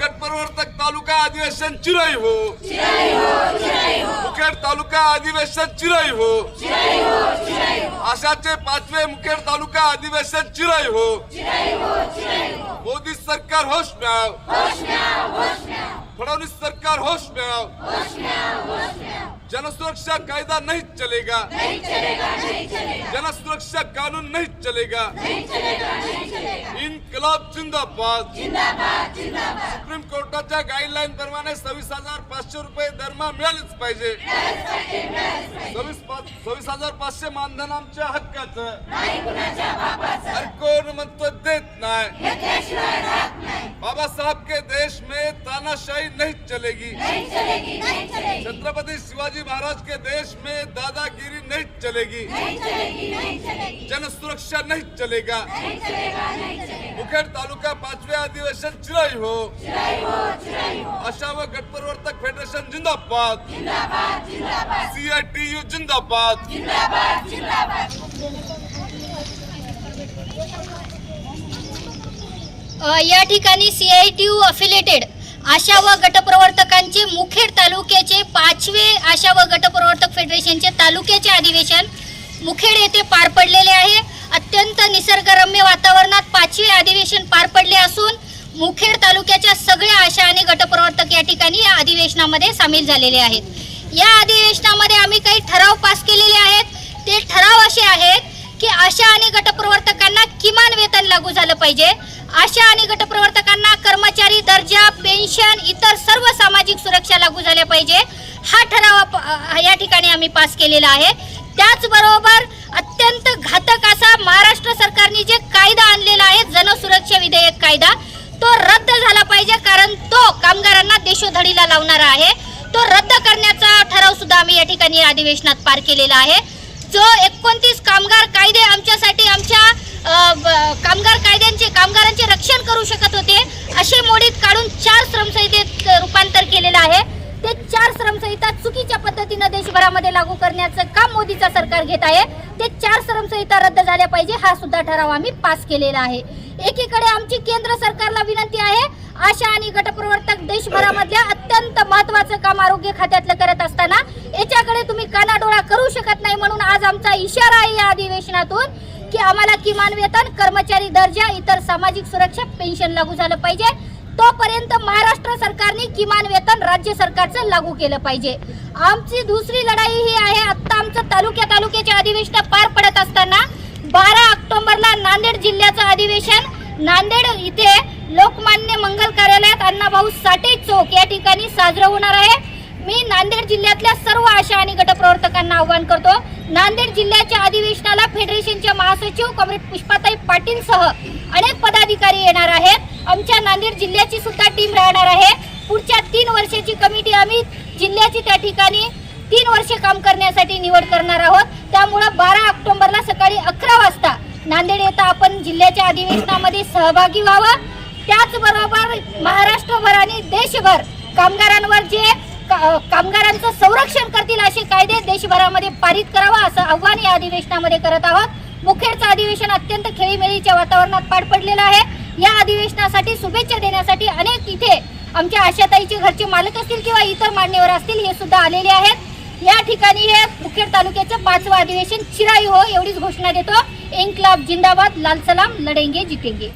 गटप्रवर्तक तालुका अधिवेशन चिराई हो. मुखेड तालुका अधिवेशन चिराई हो. आशाचे पाचवे मुखेड तालुका अधिवेशन चिराई हो. मोदी सरकार होश में आओ फडणवीस सरकार होश में आओ जनसुरक्षा कायदा नहीं चलेगा। जनसुरक्षा कानून नहीं चलेगा। इन्कलाब जिंदाबाद। सुप्रीम कोर्टाच्या गाईडलाईन प्रमाणे सव्वीस हजार पाचशे रुपये दरमहा मिळालेच पाहिजे। सव्वीस सव्वीस हजार पाचशे मानधन आमच्या हक्काचं अरे कोण म्हणतो देत नाही। बाबासाहब के देश में तानाशाही नहीं चलेगी। छत्रपति शिवाजी महाराज के देश में दादागिरी नहीं चलेगी। नहीं चलेगी, नहीं चलेगी। जन सुरक्षा नहीं चलेगा। नहीं चलेगा, नहीं चलेगा। मुखेड तालुका पांचवे अधिवेशन चिराई हो। आशा व गटप्रवर्तक फेडरेशन जिंदाबाद। सीआयटीयू जिंदाबाद। अ, या ठिकाणी C I T U affiliated Asha व गटप्रवर्तकांचे मुखेड तालुक्याचे पाचवे आशा व गटप्रवर्तक फेडरेशनचे तालुक्याचे अधिवेशन मुखेड येथे पार पडलेले आहे. अत्यंत निसर्गरम्य वातावरणात पाचवे अधिवेशन पार पडले असून मुखेड तालुक्याच्या सगळ्या आशा आणि गटप्रवर्तक या ठिकाणी या अधिवेशनामध्ये सामील झालेले आहेत. या अधिवेशनामध्ये आम्ही काही ठराव पास केलेले आहेत. ते ठराव असे आहेत की आशा आणि गटप्रवर्तकांना किमान वेतन लागू झालं पाहिजे. आशा आणि गटप्रवर्तकांना कर्मचारी दर्जा पेन्शन इतर सर्व सामाजिक सुरक्षा लागू झाल्या पाहिजे. हा ठराव या ठिकाणी आम्ही पास केलेला आहे. त्याचबरोबर अत्यंत घातक असा महाराष्ट्र सरकारने जे कायदा आणलेला आहे जनसुरक्षा विधेयक कायदा तो रद्द झाला पाहिजे. कारण तो कामगारांना देशोधडीला लावणारा आहे. तो रद्द करण्याचा ठराव सुद्धा आम्ही या ठिकाणी अधिवेशनात पार केलेला आहे. जो एकोणतीस कामगार कायदे आमच्यासाठी आमच्या अ, ब- कामगार कायद्यांचे कामगारांचे रक्षण करू शकत होते असे मोडीत काढून चार श्रमसंहितेत रूपांतर केलेलं आहे ते चार श्रमसंहिता चुकीच्या पद्धतीनं देशभरामध्ये लागू करण्याचं काम मोदीचं सरकार घेत आहे. ते चार श्रमसंहिता रद्द झाल्या पाहिजे हा सुद्धा ठराव आम्ही पास केलेला आहे. एकीकडे आमची केंद्र सरकारला विनंती आहे आशा आणि गटप्रवर्तक देशभरामधल्या अत्यंत महत्वाचं काम आरोग्य खात्यातलं करत असताना याच्याकडे तुम्ही कानाडोळा करू शकत नाही म्हणून आज आमचा इशारा आहे या अधिवेशनातून की आम्हाला किमान वेतन कर्मचारी दर्जा इतर सामाजिक सुरक्षा पेन्शन लागू झालं पाहिजे. तोपर्यंत महाराष्ट्र सरकारने किमान वेतन राज्य सरकारचं लागू केलं पाहिजे. आमची दुसरी लढाई ही आहे आता आमचं तालुक्या तालुक्याचे अधिवेशन पार पडत असताना बारा ऑक्टोबरला नांदेड जिल्ह्याचं अधिवेशन. नांदेड इथे लोकमान्य मंगल कार्यालयात अण्णाभाऊ साठे चौक या ठिकाणी साजरं होणार आहे. मी नांदेड जिल्ह्यातल्या सर्व आशा आणि गटप्रवर्तकांना आवाहन करतो नांदेड जिल्ह्याच्या अधिवेशनाला फेडरेशनच्या महासचिव कॉम्रेड पुष्पाताई पाटील सह अनेक पदाधिकारी येणार आहेत. आमच्या नांदेड जिल्ह्याची सुद्धा टीम राहणार आहे. पुढच्या तीन वर्षाची कमिटी आम्ही जिल्ह्याची त्या ठिकाणी तीन वर्ष काम करण्यासाठी निवड करणार आहोत. त्यामुळं बारा ऑक्टोबरला सकाळी अकरा वाजता नांदेड येथे आपण जिल्ह्याच्या अधिवेशनामध्ये सहभागी व्हावं. त्याचबरोबर महाराष्ट्रभर आणि देशभर कामगारांवर जे का- कामगारांचं संरक्षण करतील असे कायदे देशभरामध्ये पारित करावा असं आव्हान या अधिवेशनामध्ये करत आहोत. मुखेडचं अधिवेशन अत्यंत खेळीमेळीच्या वातावरणात पार पडलेलं आहे. या अधिवेशनासाठी शुभेच्छा देण्यासाठी अनेक इथे आमच्या आशाताईचे घरचे मालक असतील किंवा इतर मान्यवर असतील हे सुद्धा आलेले आहेत. या ठिकाणी हे मुखेड तालुक्याचं पाचवं अधिवेशन चिराई हो एवढीच घोषणा देतो. इन्कलाब जिंदाबाद लाल सलाम लढेंगे जितेंगे.